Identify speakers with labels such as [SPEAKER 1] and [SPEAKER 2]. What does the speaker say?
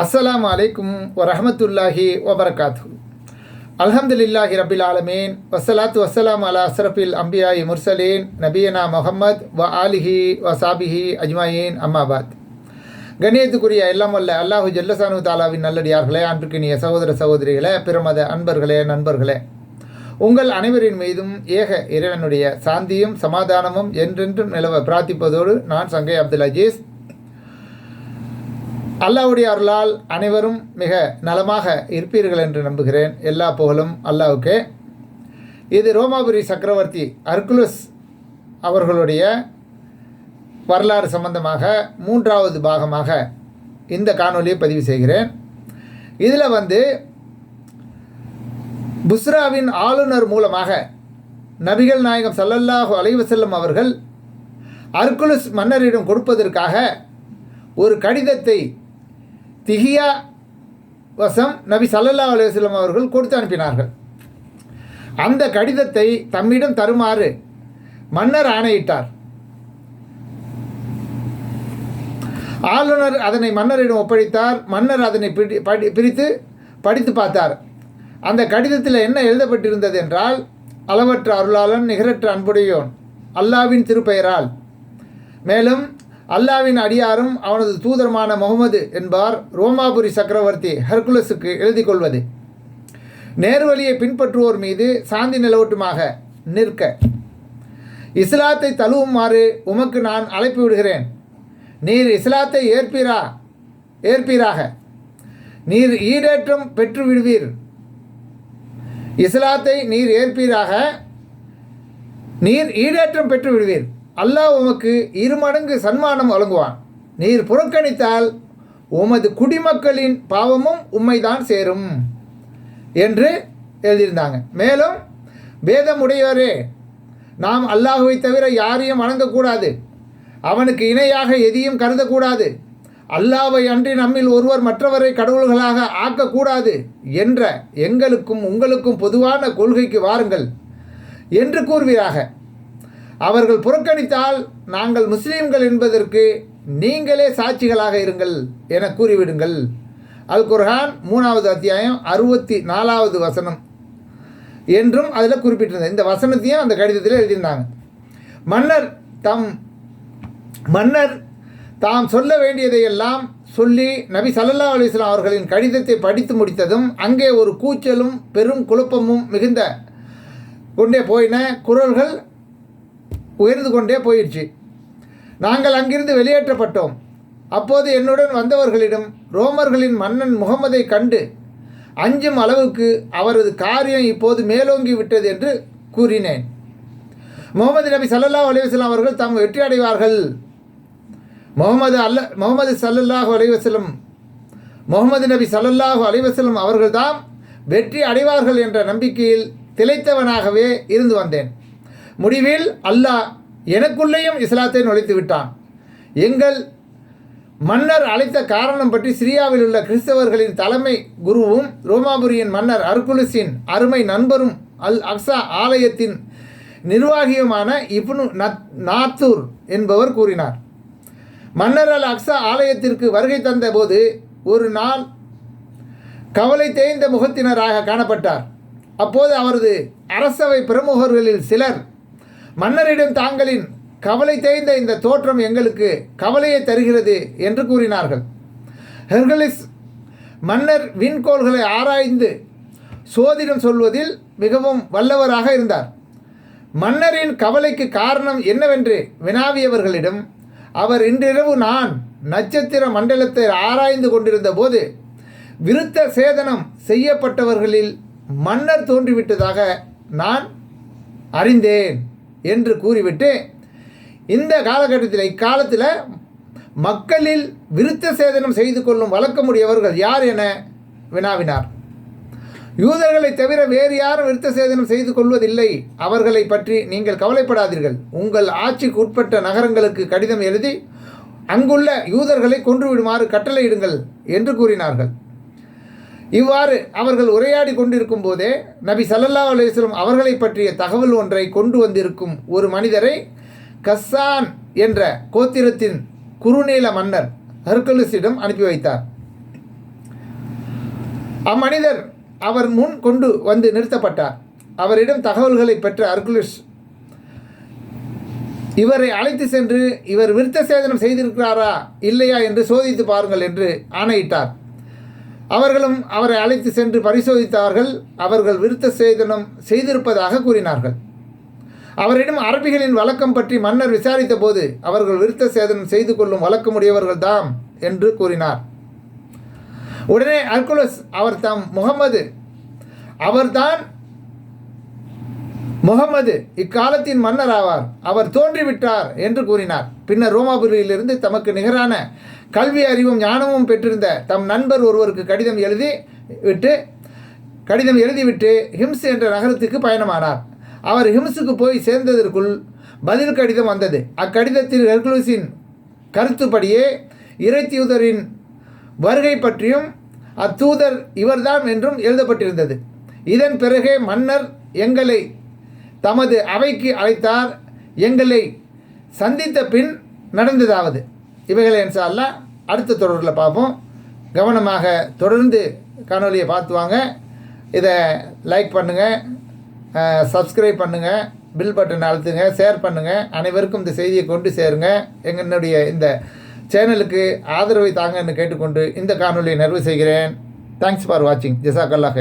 [SPEAKER 1] அஸ்லாம் அலைக்கும் வரஹமத்துல்லாஹி வபரகாத்து அலமதுல்லாஹி ரபில் ஆலமீன். வசலாத்து வஸ்ஸலாம் அலா அஸ்ரஃபில் அம்பியாயி முர்சலீன். நபியனா முகமது வ ஆலிஹி வ சாபிஹி அஜ்மாயின். அம்மாபாத் கணியத்துக்குரிய எல்லாம் வல்ல அல்லாஹு ஜல்லசானு தாலாவின் நல்லடியார்களே அன்றுக்கினிய சகோதர சகோதரிகளே பிரமத அன்பர்களே நண்பர்களே. உங்கள் அனைவரின் மீதும் ஏக இறைவனுடைய சாந்தியும் சமாதானமும் என்றென்றும் நிலவ பிரார்த்திப்பதோடு நான் சங்கை அப்துல் அஜீஸ். அல்லாவுடைய அருளால் அனைவரும் மிக நலமாக இருப்பீர்கள் என்று நம்புகிறேன். எல்லா புகழும் அல்லாவுக்கே. இது ரோமாபுரி சக்கரவர்த்தி அர்குலுஸ் அவர்களுடைய வரலாறு சம்பந்தமாக மூன்றாவது பாகமாக இந்த காணொலியை பதிவு செய்கிறேன். இதில் வந்து புஸ்ராவின் ஆளுநர் மூலமாக நபிகள் நாயகம் சல்லல்லாஹு அலைவசல்லம் அவர்கள் அர்குலுஸ் மன்னரிடம் கொடுப்பதற்காக ஒரு கடிதத்தை திகியா வசம் நபி சல்லல்லா அலுவலம் அவர்கள் கொடுத்து அனுப்பினார்கள். அந்த கடிதத்தை தம்மிடம் தருமாறு மன்னர் ஆணையிட்டார். ஆளுநர் அதனை மன்னரிடம் ஒப்படைத்தார். மன்னர் அதனை பிடி படி பிரித்து படித்து பார்த்தார். அந்த கடிதத்தில் என்ன எழுதப்பட்டிருந்தது என்றால் அளவற்ற அருளாளன் நிகரற்ற அன்புடையோன் அல்லாவின் திருப்பெயரால். மேலும் அல்லாவின் அடியாரும் அவனது தூதரமான முகமது என்பார் ரோமாபுரி சக்கரவர்த்தி ஹெர்குலஸுக்கு எழுதி கொள்வது நேர்வழியை பின்பற்றுவோர் மீது சாந்தி நிலவட்டுமாக நிற்க. இஸ்லாத்தை தழுவுமாறு உமக்கு நான் அழைப்பு விடுகிறேன். நீர் இஸ்லாத்தை ஏற்பீரா? ஏற்பீராக. நீர் ஈடேற்றம் பெற்று விடுவீர். இஸ்லாத்தை நீர் ஏற்பீராக. நீர் ஈடேற்றம் பெற்று விடுவீர். அல்லாஹ் உமக்கு இருமடங்கு சன்மானம் வழங்குவான். நீர் புறக்கணித்தால் உமது குடிமக்களின் பாவமும் உம்மைதான் சேரும் என்று எழுதியிருந்தாங்க. மேலும் வேதமுடையோரே நாம் அல்லாஹுவை தவிர யாரையும் வணங்கக்கூடாது. அவனுக்கு இணையாக எதையும் கருதக்கூடாது. அல்லாவை அன்றி நம்மில் ஒருவர் மற்றவரை கடவுள்களாக ஆக்கக்கூடாது என்ற எங்களுக்கும் உங்களுக்கும் பொதுவான கொள்கைக்கு வாருங்கள் என்று கூறுவீராக. அவர்கள் புறக்கணித்தால் நாங்கள் முஸ்லீம்கள் என்பதற்கு நீங்களே சாட்சிகளாக இருங்கள் என கூறிவிடுங்கள். அல் குர்ஹான் மூணாவது அத்தியாயம் அறுபத்தி நாலாவது வசனம். என்றும் அதில் குறிப்பிட்டிருந்தது. இந்த வசனத்தையும் அந்த கடிதத்தில் எழுதியிருந்தாங்க. மன்னர் தம் மன்னர் தாம் சொல்ல வேண்டியதையெல்லாம் சொல்லி நபி சல்லா அலிஸ்லாம் அவர்களின் கடிதத்தை படித்து முடித்ததும் அங்கே ஒரு கூச்சலும் பெரும் குழப்பமும் மிகுந்த கொண்டே போயின. குரல்கள் உயர்ந்து கொண்டே போயிடுச்சு நாங்கள் அங்கிருந்து வெளியேற்றப்பட்டோம். அப்போது என்னுடன் வந்தவர்களிடம் ரோமர்களின் மன்னன் முகமதை கண்டு அஞ்சும் அளவுக்கு அவரது காரியம் இப்போது மேலோங்கி விட்டது என்று கூறினேன். முகமது நபி சல்லல்லா அலைவசலம் அவர்கள் தாம் வெற்றி அடைவார்கள். முகமது அல்ல முகமது சல்லல்லாஹு அலைவசலம் முகமது நபி சல்லல்லாஹு அலைவசலம் அவர்கள்தான் வெற்றி அடைவார்கள் என்ற நம்பிக்கையில் திளைத்தவனாகவே இருந்து வந்தேன். முடிவில் அல்லாஹ் எனக்குள்ளேயும் இஸ்லாத்தை நுழைத்து விட்டான். எங்கள் மன்னர் அழைத்த காரணம் பற்றி சிரியாவில் உள்ள கிறிஸ்தவர்களின் தலைமை குருவும் ரோமாபுரியின் மன்னர் அர்குலுசின் அருமை நண்பரும் அல் அக்ஸா ஆலயத்தின் நிர்வாகியுமான இப்னு நத் நாத்தூர் என்பவர் கூறினார். மன்னர் அல் அக்ஸா ஆலயத்திற்கு வருகை தந்தபோது ஒரு நாள் கவலை தேய்ந்த முகத்தினராக காணப்பட்டார். அப்போது அவரது அரசவை பிரமுகர்களில் சிலர் மன்னரிடம் தாங்களின் கவலை தேய்ந்த இந்த தோற்றம் எங்களுக்கு கவலையை தருகிறது என்று கூறினார்கள். ஹெர்கலிஸ் மன்னர் விண்கோள்களை ஆராய்ந்து சோதிடம் சொல்வதில் மிகவும் வல்லவராக இருந்தார். மன்னரின் கவலைக்கு காரணம் என்னவென்று வினாவியவர்களிடம் அவர் இன்றிரவு நான் நட்சத்திர மண்டலத்தை ஆராய்ந்து கொண்டிருந்த போது விருத்த சேதனம் செய்யப்பட்டவர்களில் மன்னர் தோன்றிவிட்டதாக நான் அறிந்தேன். என்று கூறிவிட்டு இந்த காலகட்டத்தில் இக்காலத்தில் மக்களில் விருத்த சேதனம் செய்து கொள்ளும் வழக்கமுடையவர்கள் யார் என வினாவினார். யூதர்களை தவிர வேறு யாரும் விருத்த சேதனம் செய்து கொள்வதில்லை. அவர்களை பற்றி நீங்கள் கவலைப்படாதீர்கள். உங்கள் ஆட்சிக்கு உட்பட்ட நகரங்களுக்கு கடிதம் எழுதி அங்குள்ள யூதர்களை கொன்றுவிடுமாறு கட்டளையிடுங்கள் என்று கூறினார்கள். இவ்வாறு அவர்கள் உரையாடி கொண்டிருக்கும் போதே நபி சல்லல்லா அலுவலம் அவர்களை பற்றிய தகவல் ஒன்றை கொண்டு வந்திருக்கும் ஒரு மனிதரை கஸ்ஸான் என்ற கோத்திரத்தின் குறுநீள மன்னர் ஹெர்குலிஸிடம் அனுப்பி வைத்தார். அம்மனிதர் அவர் முன் கொண்டு வந்து நிறுத்தப்பட்டார். அவரிடம் தகவல்களை பெற்ற அர்குலிஷ் இவரை அழைத்து சென்று இவர் விருத்த சேதனம் செய்திருக்கிறாரா இல்லையா என்று சோதித்து பாருங்கள் என்று ஆணையிட்டார். அவர்களும் அவரை அழைத்து சென்று பரிசோதித்தார்கள் அவர்கள் விருத்த சேதனம் செய்திருப்பதாக கூறினார்கள். அவரிடம் அரபிகளின் வழக்கம் பற்றி மன்னர் விசாரித்த போது அவர்கள் விருத்த சேதனம் செய்து கொள்ளும் வழக்கமுடையவர்கள் தாம் என்று கூறினார். உடனே அர்குலஸ் அவர் தாம் முகமது அவர்தான் முகமது இக்காலத்தின் மன்னர் ஆவார் அவர் தோன்றிவிட்டார் என்று கூறினார். பின்னர் ரோமாபுரியிலிருந்து தமக்கு நிகரான கல்வி அறிவும் ஞானமும் பெற்றிருந்த தம் நண்பர் ஒருவருக்கு கடிதம் எழுதி விட்டு கடிதம் எழுதிவிட்டு ஹிம்ஸ் என்ற நகரத்துக்கு பயணமானார். அவர் ஹிம்ஸுக்கு போய் சேர்ந்ததற்குள் பதில் கடிதம் வந்தது. அக்கடிதத்தில் ஹெர்குலஸின் கருத்துப்படியே இறைத்தியூதரின் வருகை பற்றியும் அத்தூதர் இவர்தான் என்றும் எழுதப்பட்டிருந்தது. இதன் பிறகே மன்னர் எங்களை தமது அவைக்கு அழைத்தார். எங்களை சந்தித்த பின் நடந்ததாவது. இவைகளை என்சால்லாம் அடுத்த தொடரில் பார்ப்போம். கவனமாக தொடர்ந்து காணொலியை பார்த்து வாங்க. இதை லைக் பண்ணுங்கள் சப்ஸ்கிரைப் பண்ணுங்கள் பில் பட்டன் அழுத்துங்க. ஷேர் பண்ணுங்கள் அனைவருக்கும் இந்த செய்தியை கொண்டு சேருங்க. எங்களுடைய இந்த சேனலுக்கு ஆதரவை தாங்கன்னு கேட்டுக்கொண்டு இந்த காணொலியை நிறைவு செய்கிறேன். தேங்க்ஸ் ஃபார் வாட்சிங் ஜசாக் அல்லாஹ்